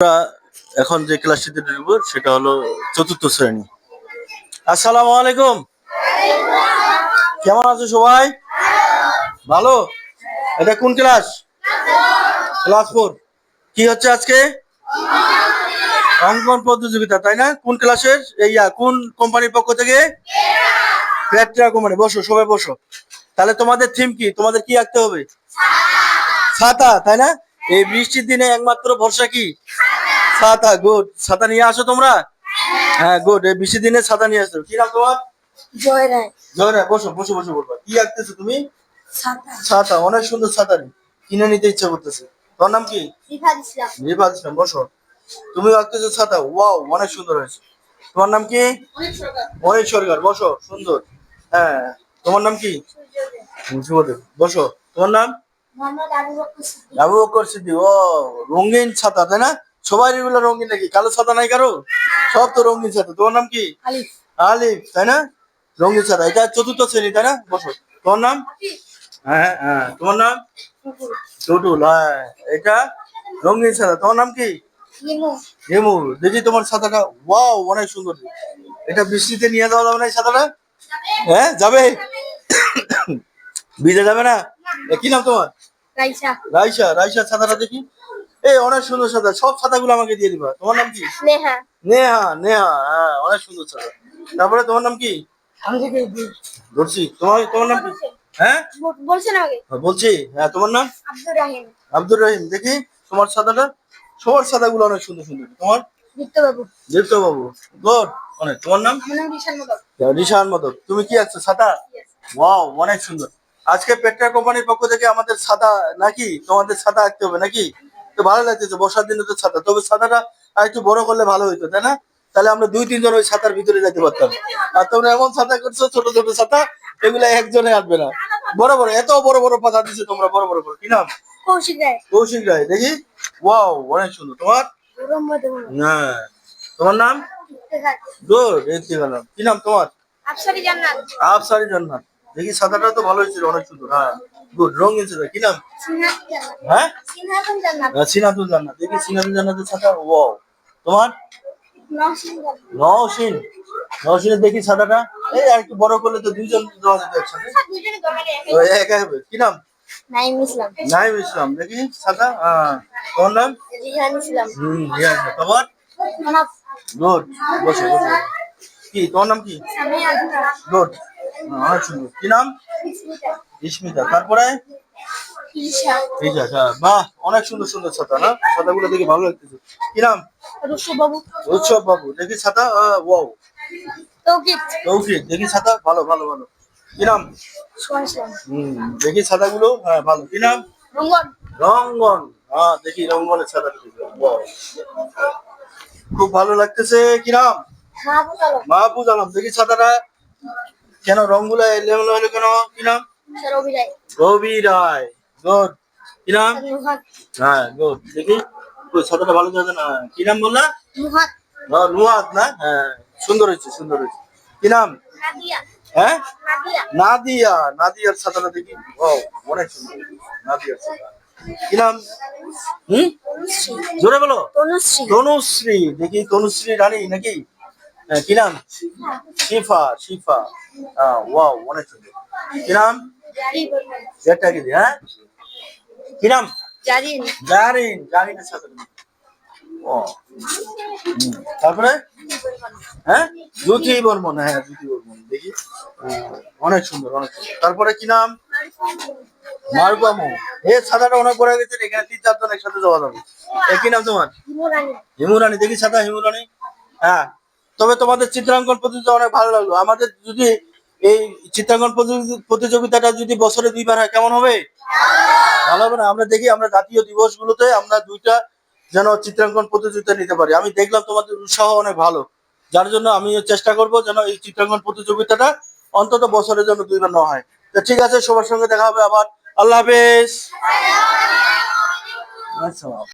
আমরা এখন যে ক্লাসটিতে ঢুকবো, সেটা হলো চতুর্থ শ্রেণি। আসসালামু আলাইকুম। কেমন আছো সবাই? ভালো? এটা কোন ক্লাস ক্লাস ফোর কি হচ্ছে আজকে? অঙ্কন প্রতিযোগিতা, তাই না? কোন ক্লাসের এই কোন কোম্পানির পক্ষ থেকে? পেট্রা কোম্পানি বসো, সবাই বসো। তাহলে তোমাদের থিম কি? তোমাদের কি আঁকতে হবে? ছাতা, তাই না? এই বৃষ্টির দিনে একমাত্র ভরসা কি? ছাতা গুড ছাতা নিয়ে আসো তোমরা? হ্যাঁ গুড এই বৃষ্টির দিনে ছাতা নিয়ে আসো। কি নাম তোমার জয় রায় বসো বসো বসো বলবা। কি আঁকতেছো তুমি? ছাতা অনেক সুন্দর ছাতা। কিনে নিতে ইচ্ছা করতেছে। তোমার নাম কি? রিফাত ইসলাম। রিফাত ইসলাম বসো। তুমি আঁকতেছো ছাতা ওয়াও অনেক সুন্দর হয়েছে। তোমার নাম কি? অনেক সরকার। বসো। সুন্দর। হ্যাঁ তোমার নাম কি? শুভদেব বসো। তোমার নাম? আবু বকর সিদ্দিক। ও রঙিন ছাতা তাই না? সবাই এগুলো রঙিন নাকি? কালো সাদা নাই কারও? সব তো রঙিন ছাতা তোমার নাম কি? আলিফ। তাই না? রঙিন সাদা। এটা চতুর্থ শ্রেণি তাই না? বসো। তোমার নাম? হ্যাঁ হ্যাঁ। তোমার নাম? টুটুল। হ্যাঁ এটা রঙিন ছাতা তোমার নাম কি? হেমু দেখি তোমার ছাতাটা ওয়াও অনেক সুন্দর। এটা বৃষ্টিতে নিয়ে যাওয়া যাবে না এই ছাতাটা হ্যাঁ যাবে। ভিজে যাবে না? কি নাম তোমার? রাইসা। রাইসা রাইসা ছাতাটা দেখি। এই অনেক সুন্দর ছাতা সব ছাতাগুলো আমাকে দিয়ে দিবা। তোমার নাম কি? নেহা। নেহা নেহা হ্যাঁ অনেক সুন্দর ছাতা তারপরে তোমার নাম কি? আমি ধরছি। তোমার তোমার নাম কি? হ্যাঁ? বলছেন আগে। হ্যাঁ, বলছি। হ্যাঁ তোমার নাম? আব্দুর রাহিম। আব্দুর রহিম। দেখি তোমার ছাতাটা সবার ছাতাগুলো অনেক সুন্দর সুন্দর। তোমার? দীপ্ত বাবু দীপ্ত গুড অনেক। তোমার নাম? নাম রিশান মদক। তুমি কি আছো ছাতা ওয়াও অনেক সুন্দর। আজকে পেট্রা কোম্পানির পক্ষ থেকে আমাদের ছাতা নাকি? তোমাদের ছাতা আঁকতে হবে নাকি? তো ভালো লাগতেছে বর্ষার দিনে তো ছাতা তবে ছাতাটা আর একটু বড় করলে ভালো হইতো তাই না? তাহলে আমরা দুই তিনজন ওই ছাতার ভিতরে যেতে পারতাম। আর তোমরা এমন ছাতা করছ ছোট ছোট ছাতা এগুলো একজনে আনবে না। বড় বড় এত বড় বড় পাতা দিচ্ছে তোমরা বড় বড় করে কি নাম? কৌশিক রায়। কৌশিক রায় দেখি। ওয়াও অনেক সুন্দর। তোমার? হ্যাঁ। তোমার নাম? গুড কি নাম তোমার? আফসারি জান্নাত। আফসারি জান্নাত। দেখি সাদাটা তো ভালো হয়েছিল অনেক সুন্দর হ্যাঁ। গুড রঙিন ছিল কি নাম? হ্যাঁ? সিনাতুল জান্নাত। দেখি সিনাতুল জান্নাতের ছাতা ওয়াও তোমার? নওশিন নওশিনের দেখি ছাতাটা এই আর একটু বড় করলে তো দুইজন দেওয়া যেত একসাথে ওই একা হবে কি নাম? নাইম ইসলাম। নাইম ইসলাম। দেখি ছাতা হ্যাঁ তোমার নাম? রিহান ইসলাম। হুম তোমার? গুড বসে বসে। কি তোমার নাম কি? গুড অনেক সুন্দর। কি নাম? ইসমিতা তারপরে? ঠিক আছে হ্যাঁ বাহ অনেক সুন্দর সুন্দর ছাতা না? ছাতাগুলো দেখে ভালো লাগতেছে। কি নাম? উৎসব বাবু দেখি ছাতা ওয়াও তৌকিত দেখি ছাতা ভালো ভালো ভালো। কি নাম? হুম দেখি ছাতাগুলো হ্যাঁ ভালো। কি নাম? রঙ্গন। হ্যাঁ দেখি রঙ্গনের ছাতা ওয়াও খুব ভালো লাগতেছে কি নাম? মাহফুজ আলম। দেখি ছাতাটা। কেন রংগুলো এলোমেলো হলো কেন? কি নাম? রবি রায় রবি রায় গুড কি নাম? হ্যাঁ গুড দেখি। ওই ছাতাটা ভালো যাবে না কি নাম বললা? নুহাত। না, না? হ্যাঁ সুন্দর হয়েছে সুন্দর হয়েছে। কি নাম? হ্যাঁ? নাদিয়া। নাদিয়া। নাদিয়ার ছাতাটা দেখি। ও অনেক সুন্দর নাদিয়ার ছাতা কি নাম? হুম? তনুশ্রী। জোরে বলো। তনুশ্রী। তনুশ্রী। দেখি তনুশ্রী রানী নাকি? হ্যাঁ, কি নাম? শিফা। শিফা ওয়াও অনেক সুন্দর। কি নাম? এটা কি হ্যাঁ? কি নাম? জারিন। জারিন জারিনের সাথে। ও। তারপরে? হ্যাঁ? জ্যোতি বর্মন হ্যাঁ জ্যোতি বর্মন দেখি। অনেক সুন্দর অনেক সুন্দর। তারপরে কি নাম? মারুবামু এ সাদাটা অনেক বড় হয়ে গেছে এখানে তিন চারজন একসাথে যাওয়া যাবে এ কি নাম তোমার? হিমুরানি। দেখি ছাতা হিমুরানি। হ্যাঁ। তবে তোমাদের চিত্রাঙ্কন প্রতিযোগিতা অনেক ভালো লাগল। আমাদের যদি এই চিত্রাঙ্কন প্রতিযোগি- প্রতিযোগিতাটা যদি বছরে দুইবার হয় কেমন হবে? ভালো হবে না। আমরা দেখি আমরা জাতীয় দিবসগুলোতে আমরা দুইটা যেন চিত্রাঙ্কন প্রতিযোগিতা নিতে পারি। আমি দেখলাম তোমাদের উৎসাহ অনেক ভালো। যার জন্য আমি চেষ্টা করব যেন এই চিত্রাঙ্কন প্রতিযোগিতাটা অন্তত বছরের জন্য দুইবার না হয়। তো ঠিক আছে সবার সঙ্গে দেখা হবে আবার। আল্লাহ হাফেজ। আচ্ছা।